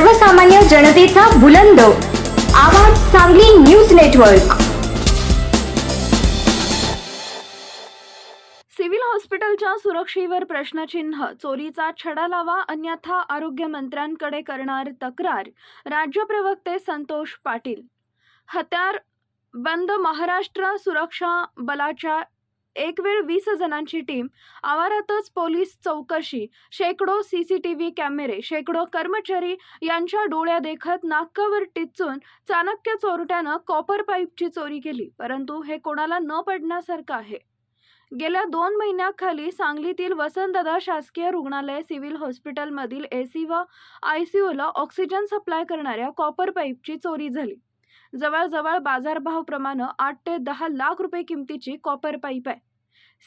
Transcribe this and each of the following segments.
सर्वसामान्य जनतेचा बुलंद. आवाज सांगली न्यूज नेटवर्क. सिव्हिल हॉस्पिटलच्या सुरक्षेवर प्रश्नचिन्ह चोरीचा छडा लावा अन्यथा आरोग्यमंत्र्यांकडे करणार तक्रार राज्य प्रवक्ते संतोष पाटील. हत्यार बंद महाराष्ट्र सुरक्षा बलाच्या एक वेळ वीस जणांची टीम आवारातच पोलीस चौकशी शेकडो सी सी टी व्ही कॅमेरे शेकडो कर्मचारी यांच्या डोळ्या देखत नाकावर टिचून चाणक्य चोरट्यानं कॉपर पाईपची चोरी केली परंतु हे कोणाला न पडण्यासारखं आहे. गेल्या दोन महिन्याखाली सांगलीतील वसंतदादा शासकीय रुग्णालय सिव्हिल हॉस्पिटलमधील ए सी व आय सी ओला ऑक्सिजन सप्लाय करणाऱ्या कॉपर पाईपची चोरी झाली. जवळजवळ बाजारभावप्रमाणे आठ ते दहा लाख रुपये किमतीची कॉपर पाईप आहे.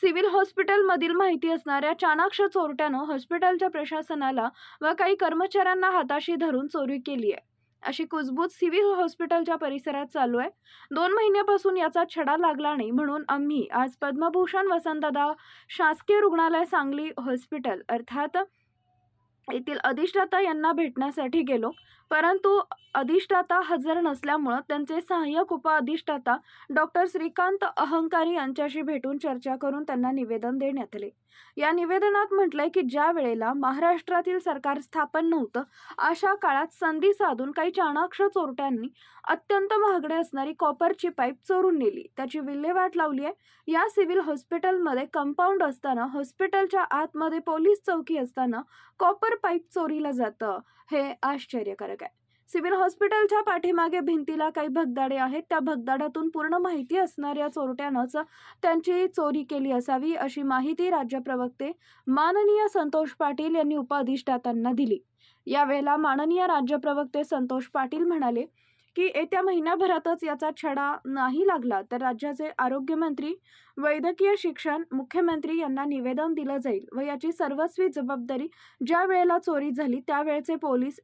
सिव्हिल हॉस्पिटलमधील माहिती असणाऱ्या चाणाक्ष चोरट्यानं हॉस्पिटलच्या प्रशासनाला व काही कर्मचाऱ्यांना हाताशी धरून चोरी केली आहे. अशी कुजबूज सिव्हिल हॉस्पिटलच्या परिसरात चालू आहे. दोन महिन्यापासून याचा छडा लागला नाही म्हणून आम्ही आज पद्मभूषण वसंतदादा शासकीय रुग्णालय सांगली हॉस्पिटल अर्थात येथील अधिष्ठाता यांना भेटण्यासाठी गेलो. परंतु अधिष्ठाता हजर नसल्यामुळं त्यांचे सहाय्यक उपअधिष्ठाता डॉक्टर श्रीकांत अहंकारी यांच्याशी भेटून चर्चा करून त्यांना निवेदन देण्यात आले. या निवेदनात म्हटलंय की ज्या वेळेला महाराष्ट्रातील सरकार स्थापन नव्हतं अशा काळात संधी साधून काही चाणाक्ष चोरट्यांनी अत्यंत महागडे असणारी कॉपरची पाईप चोरून नेली. त्याची विल्हेवाट लावली आहे या सिव्हिल हॉस्पिटलमध्ये कंपाऊंड असताना हॉस्पिटलच्या आतमध्ये पोलीस चौकी असताना कॉपर पाईप चोरीला जातं हे आश्चर्यकारक सिव्हिल हॉस्पिटलच्या पाठीमागे भिंतीला काही भगदाडे आहेत. त्या भगदाडातून पूर्ण माहिती असणाऱ्या चोरट्यानंच त्यांची चोरी केली असावी अशी माहिती राज्य प्रवक्ते माननीय संतोष पाटील यांनी उपअधिष्ठातांना दिली. यावेळेला माननीय राज्य प्रवक्ते संतोष पाटील म्हणाले की येत्या महिन्याभरातच याचा छडा नाही लागला तर राज्याचे आरोग्यमंत्री वैद्यकीय शिक्षण मुख्यमंत्री यांना निवेदन दिलं जाईल व याची सर्वस्वी जबाबदारी ज्या वेळेला चोरी झाली त्यावेळेचे पोलीस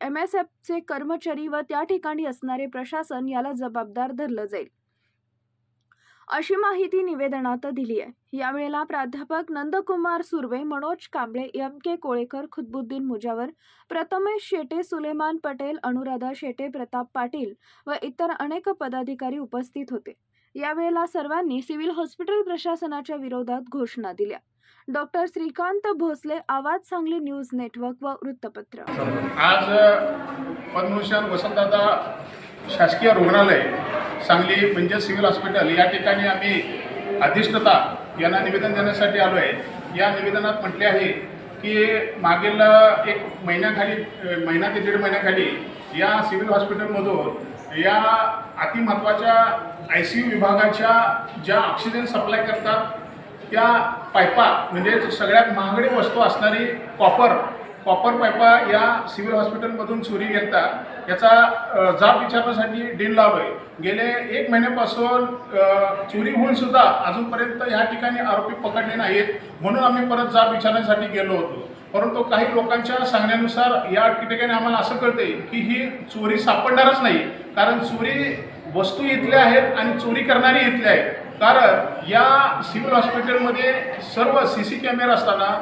एम एस एफचे कर्मचारी व त्या ठिकाणी असणारे प्रशासन याला जबाबदार धरलं जाईल. अशी माहिती निवेदनात दिली आहे. यावेळेला प्राध्यापक नंदकुमार सुर्वे मनोज कांबळे एम के कोळेकर खुदबुद्दीन मुजावर प्रथमेश शेटे सुलेमान पटेल अनुराधा शेटे प्रताप पाटील व इतर अनेक पदाधिकारी उपस्थित होते. यावेळेला सर्वांनी सिव्हिल हॉस्पिटल प्रशासनाच्या विरोधात घोषणा दिल्या. डॉक्टर श्रीकांत भोसले आवाज सांगली न्यूज नेटवर्क व वृत्तपत्र. आज पद्मभूषण वसंतदादा शासकीय रुग्णालय सांगली म्हणजे सिव्हिल हॉस्पिटल या ठिकाणी आम्ही अधिष्ठता यांना निवेदन देण्यासाठी आलो आहे या निवेदनात म्हटले आहे की मागील एक महिन्याखाली महिना ते दीड महिन्याखाली या सिव्हिल हॉस्पिटलमधून या अतिमहत्त्वाच्या आय सी यू विभागाच्या ज्या ऑक्सिजन सप्लाय करतात त्या पायपा म्हणजे सगळ्यात महागडी वस्तू असणारी कॉपर कॉपर पायपा या सिव्हिल हॉस्पिटलमधून चोरी घेता याचा जाब विचारण्यासाठी डीन लावलोय गेले एक महिन्यापासून चोरी होऊन सुद्धा अजूनपर्यंत या ठिकाणी आरोपी पकडले नाहीत म्हणून आम्ही परत जाब विचारण्यासाठी गेलो होतो. परंतु काही लोकांच्या सांगण्यानुसार या ठिकाणी आम्हाला असं कळतंय की ही चोरी सापडणारच नाही. कारण चोरी वस्तू इथल्या आहेत आणि चोरी करणारी इथल्या आहेत. कारण या सिव्हिल हॉस्पिटलमध्ये सर्व सी सी कॅमेरा असताना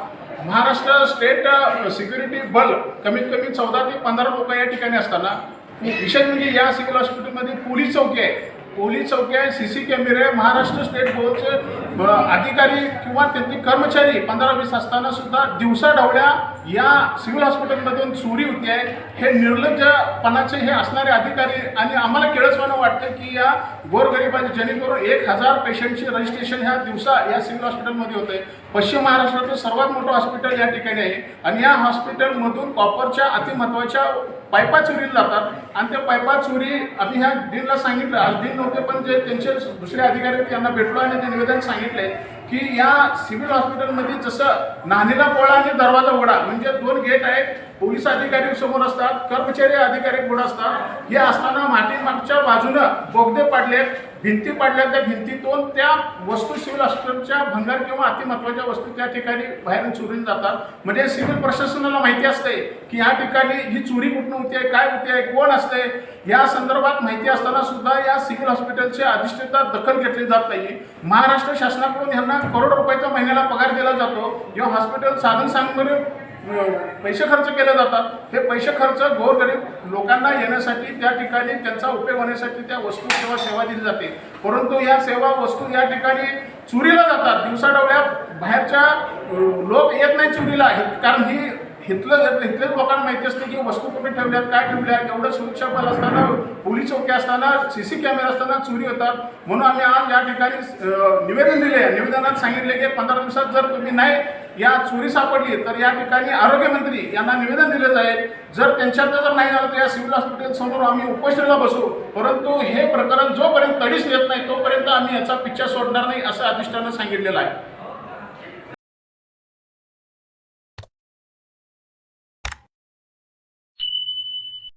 महाराष्ट्र स्टेट सिक्युरिटी बल कमीत कमी चौदा ते पंधरा लोक या ठिकाणी असताना. विशेष म्हणजे या सिव्हिल हॉस्पिटलमध्ये पोलीस चौकी आहे. पोलीस चौकी आहे सी सी कॅमेरे महाराष्ट्र स्टेट बोर्डचे अधिकारी किंवा त्यांचे कर्मचारी पंधरा वीस असताना सुद्धा दिवसा ढवळ्या या सिव्हिल हॉस्पिटलमधून चोरी होती आहे. हे निर्लज्जपणाचे हे असणारे अधिकारी आणि आम्हाला केळसवानं वाटतं की या गोरगरिबांचे जेणेकरून एक हजार पेशंटचे रजिस्ट्रेशन ह्या दिवसा या सिव्हिल हॉस्पिटलमध्ये होते पश्चिम महाराष्ट्राचं सर्वात मोठं हॉस्पिटल या ठिकाणी आहे. आणि या हॉस्पिटलमधून कॉपरच्या अतिमहत्वाच्या पायपा चोरीला जातात. आणि त्या पायपा चोरी आम्ही ह्या डीनला सांगितलं. आज डीन नव्हते पण जे त्यांचे दुसरे अधिकारी आहेत त्यांना भेटलो आणि ते निवेदन सांगितले की या सिव्हिल हॉस्पिटलमध्ये जसं नाणीला पोळा आणि दरवाजा उघडा म्हणजे दोन गेट आहेत पोलीस अधिकारी समोर असतात कर्मचारी अधिकारी पुढे असतात. हे असताना मागच्या बाजूनं बोगदे पाडले भिंती पाडल्या त्या भिंतीतून त्या वस्तू सिव्हिल हॉस्पिटलच्या भंगार किंवा अतिमहत्वाच्या वस्तू त्या ठिकाणी बाहेरून चोरून जातात. म्हणजे सिव्हिल प्रशासनाला माहिती असते की या ठिकाणी ही चोरी कुठून होते काय होते कोण असते या संदर्भात माहिती असताना सुद्धा या सिव्हिल हॉस्पिटलच्या अधिष्ठिता दखल घेतली जात नाही. महाराष्ट्र शासनाकडून यांना करोड रुपयाचा महिन्याला पगार दिला जातो. या हॉस्पिटल साधन सामग्री पैसे खर्च केले जातात. हे पैसे खर्च गोरगरीब लोकांना येण्यासाठी त्या ठिकाणी त्यांचा उपयोग होण्यासाठी त्या वस्तू किंवा सेवा दिली जाते. परंतु या सेवा वस्तू या ठिकाणी चोरीला जातात. दिवसाढवळ्या बाहेरच्या लोक येत नाही चोरीला. कारण ही इथलं इथल्याच लोकांना माहिती असते की वस्तू कुठे ठेवल्यात काय ठेवल्यात एवढं सुरक्षा बल असताना पोलीस चौकी असताना सी सी कॅमेरा असताना चोरी होतात. म्हणून आम्ही आज या ठिकाणी निवेदन दिले. आहे निवेदनात सांगितले की पंधरा दिवसात जर तुम्ही नाही या चोरी सापडली तर या ठिकाणी आरोग्यमंत्री यांना निवेदन दिले जाईल. जर त्यांच्यात जर नाही झालं तर या सिव्हिल हॉस्पिटल समोर आम्ही उपोषणाला बसू. परंतु हे प्रकरण जोपर्यंत तडीच येत नाही तोपर्यंत आम्ही याचा पिक्चर सोडणार नाही असं अधिष्ठानं सांगितलेलं आहे.